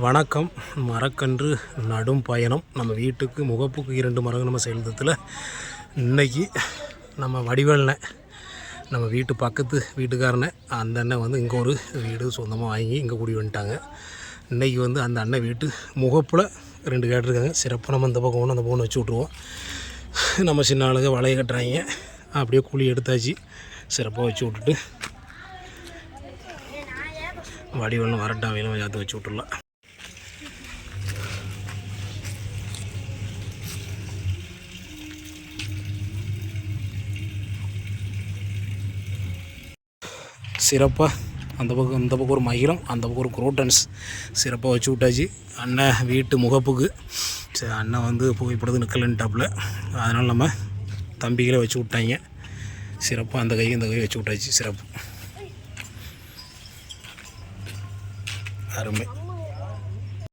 வணக்கம். மரக்கன்று நடும் பயணம். நம்ம வீட்டுக்கு முகப்புக்கு இரண்டு மரங்கள் நம்ம செலுத்தத்தில் இன்றைக்கி நம்ம வடிவேல்னே நம்ம வீட்டு பக்கத்து வீட்டுக்காரனை அந்த அண்ணன் வந்து இங்கே ஒரு வீடு சொந்தமாக வாங்கி இங்கே குடி வந்துட்டாங்க. இன்றைக்கி வந்து அந்த அண்ணன் வீட்டு முகப்பில் ரெண்டு கேட்டிருக்காங்க சிறப்பாக நம்ம இந்த பக்கம் ஒன்று அந்த பக்கம் வச்சு விட்ருவோம் நம்ம சின்ன ஆளுங்க வலையை கட்டுறாங்க. அப்படியே குழி எடுத்தாச்சு. சிறப்பாக வச்சு விட்டுட்டு வடிவெல்லாம் வரட்டாவையெல்லாம் சேர்த்து வச்சு விட்டுடலாம். சிறப்பாக அந்த பக்கம் இந்த பக்கம் ஒரு மகிழம் அந்த பக்கம் ஒரு குரோட்டன்ஸ் சிறப்பாக வச்சு விட்டாச்சு. அண்ணன் வீட்டு முகப்புக்கு. சரி அண்ணன் வந்து புகைப்படுது நிற்கலன்ட்டாப்புல அதனால் நம்ம தம்பிகளே வச்சு விட்டாங்க. சிறப்பாக அந்த கை இந்த கை வச்சு விட்டாச்சு. சிறப்பு. அருமை.